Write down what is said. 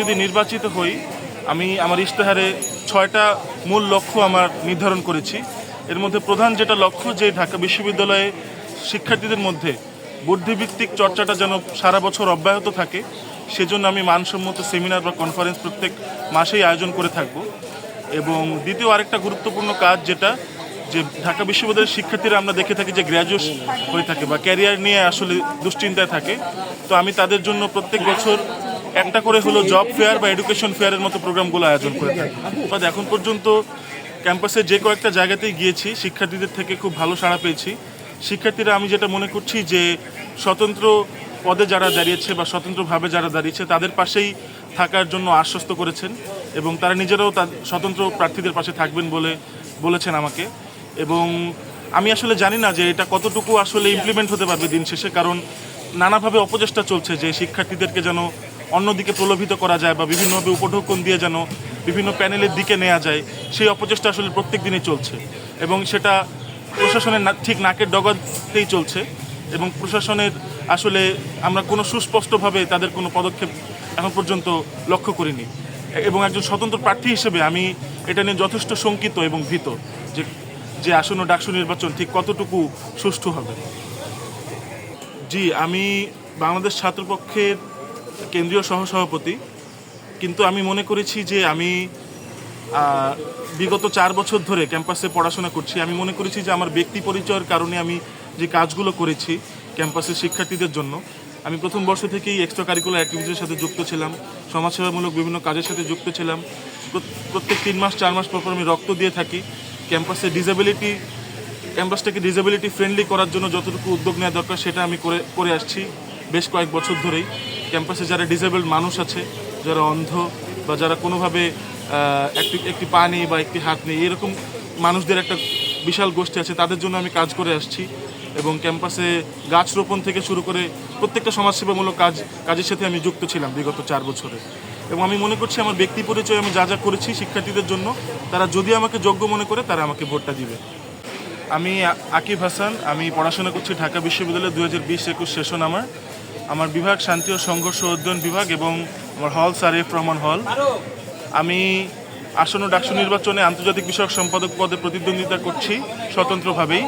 যদি নির্বাচিত হই, আমি আমার ইশতেহারে ছয়টা মূল লক্ষ্য আমার নির্ধারণ করেছি। এর মধ্যে প্রধান যেটা লক্ষ্য যে ঢাকা বিশ্ববিদ্যালয়ে শিক্ষার্থীদের মধ্যে বুদ্ধিভিত্তিক চর্চাটা যেন সারা বছর অব্যাহত থাকে, সেজন্য আমি মানসম্মত সেমিনার বা কনফারেন্স প্রত্যেক মাসেই আয়োজন করে থাকব। এবং দ্বিতীয় আরেকটা গুরুত্বপূর্ণ কাজ যেটা, যে ঢাকা বিশ্ববিদ্যালয়ের শিক্ষার্থীরা আমরা দেখে থাকি যে গ্র্যাজুয়েট হয়ে থাকে বা ক্যারিয়ার নিয়ে আসলে দুশ্চিন্তায় থাকে। তো আমি তাদের জন্য প্রত্যেক বছর একটা করে হলো জব ফেয়ার বা এডুকেশন ফেয়ারের মতো প্রোগ্রামগুলো আয়োজন করে থাকি। বাট এখন পর্যন্ত ক্যাম্পাসে যে কয়েকটা জায়গাতেই গিয়েছি, শিক্ষার্থীদের থেকে খুব ভালো সাড়া পেয়েছি। শিক্ষার্থীরা আমি যেটা মনে করছি যে স্বতন্ত্র পদে যারা দাঁড়িয়েছে বা স্বতন্ত্রভাবে যারা দাঁড়িয়েছে, তাদের পাশেই থাকার জন্য আশ্বস্ত করেছেন এবং তারা নিজেরাও তাদের স্বতন্ত্র প্রার্থীদের পাশে থাকবেন বলে বলেছেন আমাকে। এবং আমি আসলে জানি না যে এটা কতটুকু আসলে ইমপ্লিমেন্ট হতে পারবে দিন শেষে, কারণ নানাভাবে অপচেষ্টা চলছে যে শিক্ষার্থীদেরকে যেন অন্যদিকে প্রলোভিত করা যায় বা বিভিন্নভাবে উপঢৌকন দিয়ে যেন বিভিন্ন প্যানেলের দিকে নেওয়া যায়, সেই অপচেষ্টা আসলে প্রত্যেক দিনই চলছে। এবং সেটা প্রশাসনের ঠিক নাকের ডগাতেই চলছে এবং প্রশাসনের আসলে আমরা কোনো সুস্পষ্টভাবে তাদের কোনো পদক্ষেপ এখন পর্যন্ত লক্ষ্য করিনি। এবং একজন স্বতন্ত্র প্রার্থী হিসেবে আমি এটা নিয়ে যথেষ্ট শঙ্কিত এবং ভীত যে যে আসন্ন ডাকসু নির্বাচন ঠিক কতটুকু সুষ্ঠু হবে। জি, আমি বাংলাদেশ ছাত্রপক্ষের কেন্দ্রীয় সহসভাপতি, কিন্তু আমি মনে করেছি যে আমি বিগত চার বছর ধরে ক্যাম্পাসে পড়াশোনা করছি। আমি মনে করেছি যে আমার ব্যক্তি পরিচয়ের কারণে আমি যে কাজগুলো করেছি ক্যাম্পাসের শিক্ষার্থীদের জন্য, আমি প্রথম বর্ষ থেকেই এক্সট্রা কারিকুলার অ্যাক্টিভিটির সাথে যুক্ত ছিলাম, সমাজসেবামূলক বিভিন্ন কাজের সাথে যুক্ত ছিলাম। প্রত- প্রত্যেক তিন মাস, চার মাস পর পর আমি রক্ত দিয়ে থাকি। ক্যাম্পাসে ডিসেবিলিটি ক্যাম্পাসটাকে ডিসেবিলিটি ফ্রেন্ডলি করার জন্য যতটুকু উদ্যোগ নেওয়া দরকার সেটা আমি করে করে আসছি বেশ কয়েক বছর ধরেই। ক্যাম্পাসে যারা ডিসেবলড মানুষ আছে, যারা অন্ধ বা যারা কোনোভাবে একটি একটি পা নেই বা একটি হাত নেই, এরকম মানুষদের একটা বিশাল গোষ্ঠী আছে, তাদের জন্য আমি কাজ করে আসছি এবং ক্যাম্পাসে গাছ রোপণ থেকে শুরু করে প্রত্যেকটা সমাজসেবামূলক কাজ, কাজের সাথে আমি যুক্ত ছিলাম বিগত চার বছরে। এবং আমি মনে করছি আমার ব্যক্তি পরিচয় আমি যা যা করেছি শিক্ষার্থীদের জন্য, তারা যদি আমাকে যোগ্য মনে করে, তারা আমাকে ভোটটা দিবে। আমি আকিব হাসান, আমি পড়াশোনা করছি ঢাকা বিশ্ববিদ্যালয়ে দু হাজার বিশ একুশ সেশন আমার। আমার বিভাগ শান্তি ও সংঘর্ষ অধ্যয়ন বিভাগ এবং আমার হল স্যার এফ রহমান হল। আমি আসন্ন ডাকসু নির্বাচনে আন্তর্জাতিক বিষয়ক সম্পাদক পদে প্রতিদ্বন্দ্বিতা করছি স্বতন্ত্রভাবেই।